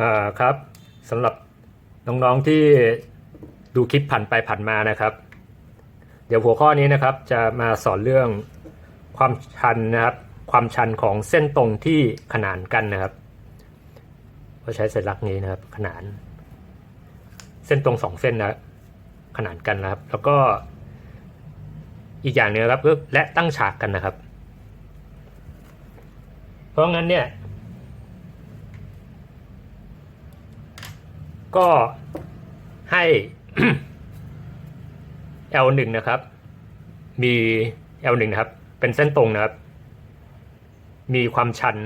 อ่าครับสำหรับน้องๆที่ดูคลิปผ่านไปผ่านมานะครับ เดี๋ยวหัวข้อนี้นะครับจะมาสอนเรื่องความชันนะครับ ความชันของเส้นตรงที่ขนานกันนะครับก็ใช้สัญลักษณ์นี้นะครับ ขนาน เส้นตรงสองเส้นนะขนานกันนะครับ แล้วก็อีกอย่างหนึงครับก็และตั้งฉากกันนะครับ เพราะงั้นเนี่ย ก็ให้ L1 นะครับ มี L1 นะครับ เป็นเส้นตรงนะครับ มีความชัน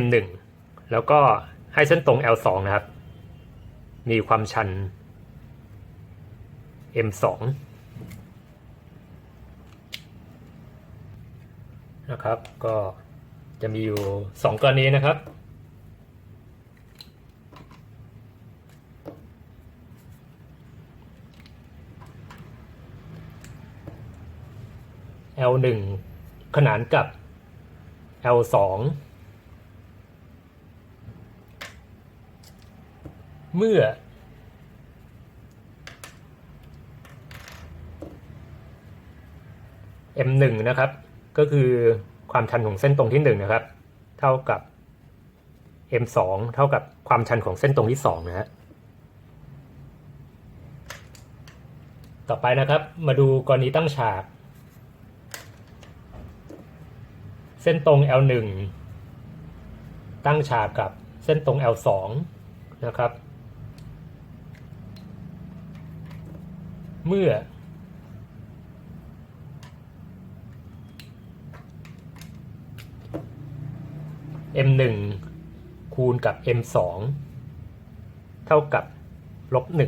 M1 แล้วก็ให้เส้นตรง L2 นะครับ มีความชัน M2 นะครับ ก็ จะมีอยู่สองกรณีนะครับ L1 ขนานกับ L2 เมื่อ M1 นะครับ ก็คือ ความชันของเส้นตรงที่1นะครับ เท่ากับ M2 เท่ากับความชันของเส้นตรงที่2นะฮะต่อไปนะครับ มาดูกรณีตั้งฉาก เส้นตรง L1 ตั้งฉากกับเส้นตรง L2 นะครับ เมื่อ M1 คูณกับ M2 เท่ากับลบ1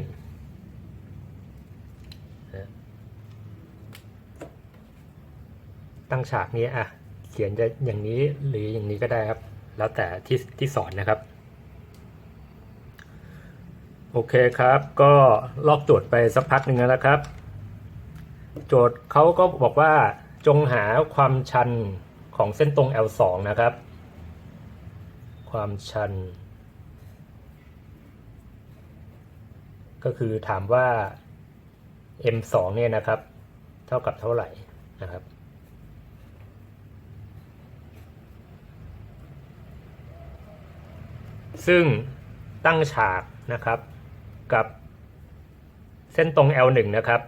ตั้งฉากนี้อะ เขียนจะอย่างนี้หรืออย่างนี้ก็ได้ครับ แล้วแต่ที่ที่สอนนะครับ โอเคครับ ก็ลอกโจทย์ไปสักพักหนึ่งแล้วครับ โจทย์เขาก็บอกว่าจงหาความชันของเส้นตรง L2 นะครับ ความชัน ก็คือถามว่า M2 เนี่ยนะครับ เท่ากับเท่าไหร่นะครับซึ่งตั้งฉากนะครับกับเส้นตรง L1 นะครับ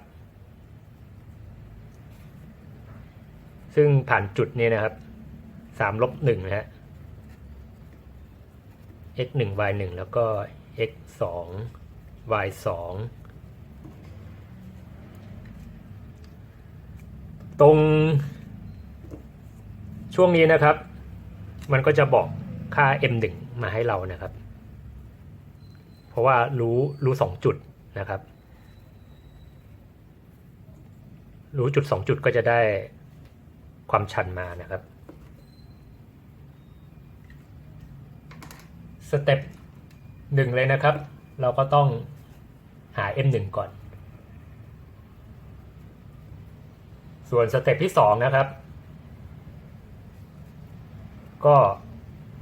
ซึ่งผ่านจุดนี้นะครับ3ลบ1นะฮะ x 1 y 1แล้วก็ x 2 y 2ตรงช่วงนี้นะครับ มันก็จะบอกค่า m 1มาให้เรานะครับ เพราะว่ารู้รู้สองจุดนะครับ รู้จุดสองจุดก็จะได้ความชันมานะครับ สเต็ปหนึ่งเลยนะครับ เราก็ต้องหา m 1 ก่อน ส่วนสเต็ปที่สองนะครับ ก็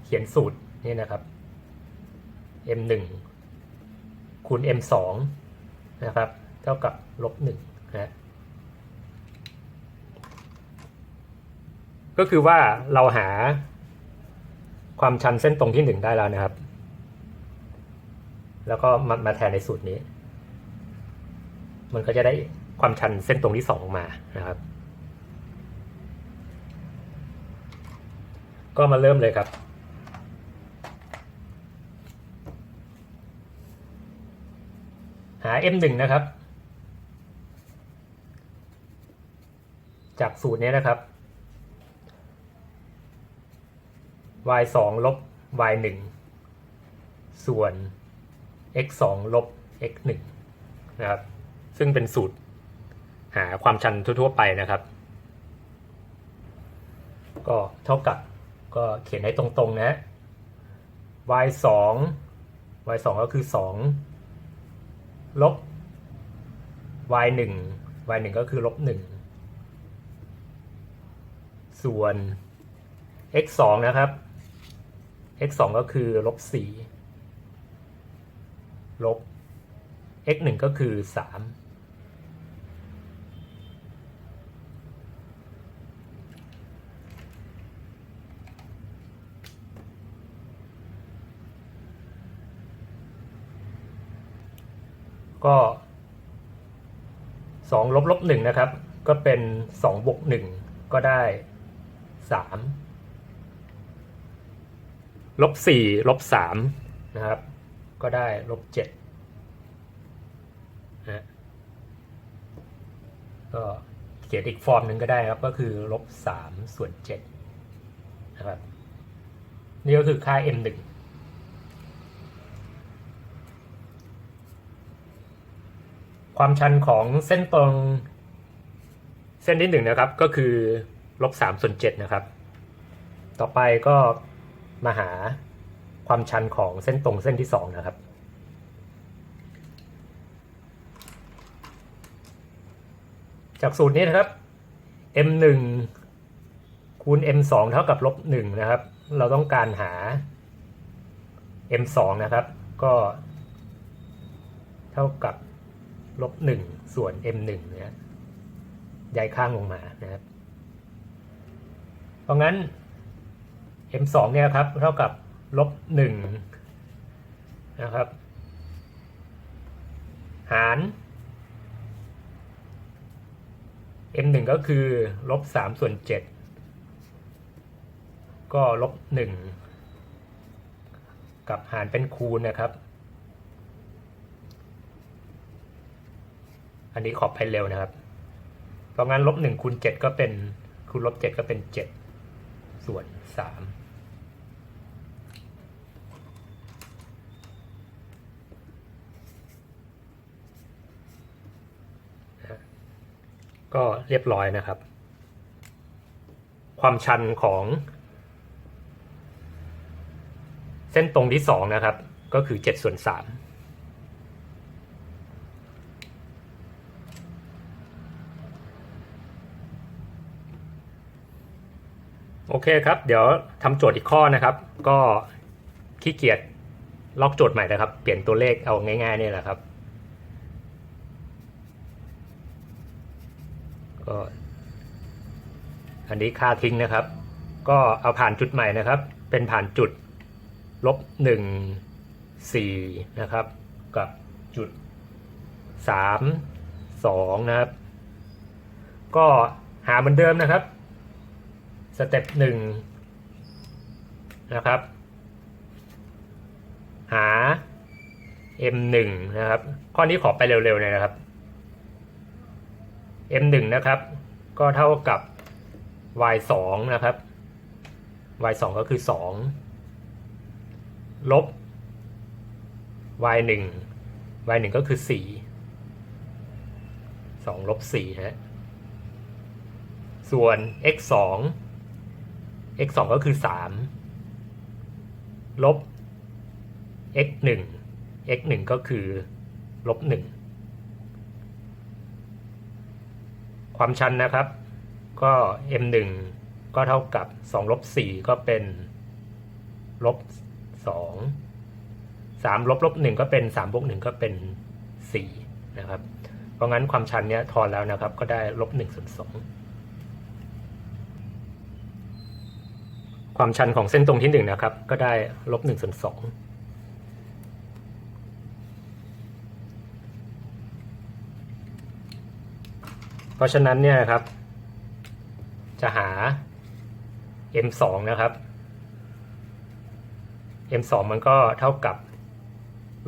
เขียนสูตรนี่นะครับ m 1 คูณ m 2 นะครับ เท่ากับลบ1นะก็คือว่าเราหาความชันเส้นตรงที่ 1 ได้แล้วนะครับ แล้วก็มามาแทนในสูตรนี้ มันก็จะได้ความชันเส้นตรงที่2ออกมานะครับ ก็มาเริ่มเลยครับหา m 1นะครับ จากสูตรนี้นะครับ y 2ลบ y 1ส่วน x 2ลบ x 1นะครับ ซึ่งเป็นสูตรหาความชันทั่ว ๆ ไปนะครับ ก็เท่ากับก็เขียนให้ตรงๆนะ y 2 y 2ก็คือ 2 ลบ y 1 y 1ก็คือลบ 1 ส่วน x สองนะครับ x สองก็คือลบสี่ ลบ x หนึ่งก็คือสามก็สองลบลบหนึ่งนะครับ ก็เป็นสองบวกหนึ่งก็ได้สามลบสี่ลบสามนะครับ ก็ได้ลบเจ็ดนะก็เขียนอีกฟอร์มหนึ่งก็ได้ครับ ก็คือลบสามส่วนเจ็ดนะครับ นี่ก็คือค่า m หนึ่งความชันของเส้นตรงเส้นที่หนึ่งนะครับ ก็คือลบสามส่วนเจ็ดนะครับ ต่อไปก็มาหา ความชันของเส้นตรงเส้นที่สองนะครับ จากสูตรนี้นะครับ m หนึ่งคูณ m สองเท่ากับลบหนึ่งนะครับ เราต้องการหา m สองนะครับ ก็เท่ากับลบหนึ่งส่วน m หนึ่งนะย้ายข้างลงมานะครับ เพราะงั้น m สองเนี่ยครับเท่ากับ ลบหนึ่งนะครับ หาร m หนึ่งก็คือลบสามส่วนเจ็ดก็ลบหนึ่งกับหารเป็นคูณนะครับ อันนี้ขอบไปเร็วนะครับเพราะงั้นลบหนึ่งคูณเจ็ดก็เป็นคูณลบเจ็ดก็เป็นเจ็ดส่วนสาม ก็เรียบร้อยนะครับ ความชันของ เส้นตรงที่สองนะครับ ก็คือเจ็ดส่วนสามโอเคครับ เดี๋ยวทำโจทย์อีกข้อนะครับ ก็ขี้เกียจลอกโจทย์ใหม่นะครับ เปลี่ยนตัวเลขเอาง่ายๆนี่แหละครับ ก็ อันนี้ค่าทิ้งนะครับ ก็เอาผ่านจุดใหม่นะครับ เป็นผ่านจุดลบหนึ่งสี่นะครับ กับจุดสามสองนะครับ ก็หาเหมือนเดิมนะครับสเต็ปหนึ่งนะครับ หา m หนึ่งนะครับ ข้อนี้ขอไปเร็วๆเลยนะครับ m 1นะครับ ก็เท่ากับ y 2นะครับ y 2ก็คือ 2 ลบ y 1 y 1ก็คือ 4 2 ลบ4ฮะส่วน x 2 x 2ก็คือ 3 ลบ x 1 x 1ก็คือลบ1 ความชันนะครับ ก็ m1 ก็เท่ากับ2ลบ4ก็เป็นลบ2 3ลบลบ1ก็เป็น3บวก1ก็เป็น4นะครับ เพราะงั้นความชันเนี้ยทอนแล้วนะครับ ก็ได้ลบ1ส่วน2ความชันของเส้นตรงที่ 1 นะครับ ก็ได้ลบ1ส่วน2 เพราะฉะนั้นเนี่ยครับ จะหา m สองนะครับ m สองมันก็เท่ากับ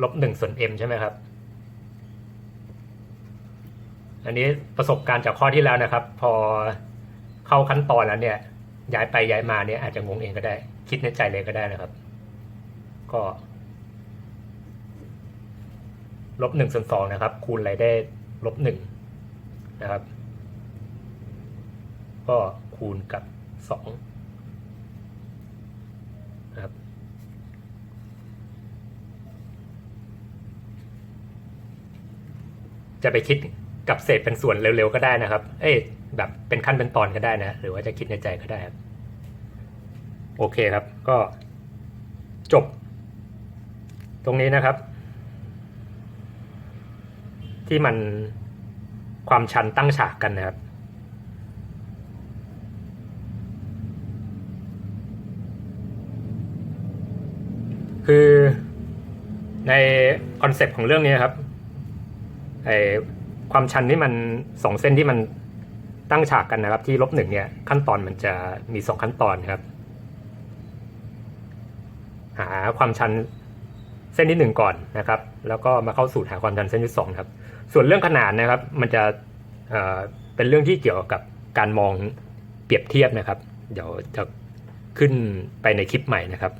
ลบหนึ่งส่วน m ใช่ไหมครับ อันนี้ประสบการณ์จากข้อที่แล้วนะครับ พอเข้าขั้นตอนแล้วเนี่ย ย้ายไปย้ายมาเนี่ยอาจจะงงเองก็ได้ คิดในใจเลยก็ได้นะครับ ก็ลบหนึ่งส่วนสองนะครับ คูณอะไรได้ลบหนึ่งนะครับ ก็คูณกับสองนะครับจะไปคิดกับเศษเป็นส่วนเร็วๆก็ได้นะครับ เอ้ยแบบเป็นขั้นเป็นตอนก็ได้นะ หรือว่าจะคิดในใจก็ได้ครับ โอเคครับ ก็จบ ตรงนี้นะครับ ที่มันความชันตั้งฉากกันนะครับ คือ ในคอนเซปต์ของเรื่องนี้ครับไอความชันที่มันสองเส้นที่มันตั้งฉากกันนะครับ ที่ลบหนึ่งเนี่ยขั้นตอนมันจะมีสองขั้นตอนครับ หาความชันเส้นที่หนึ่งก่อนนะครับ แล้วก็มาเข้าสู่หาความชันเส้นที่สองครับ ส่วนเรื่องขนาดนะครับ มันจะเเป็นเรื่องที่เกี่ยวกับการมองเปรียบเทียบนะครับ เดี๋ยวจะขึ้นไปในคลิปใหม่นะครับ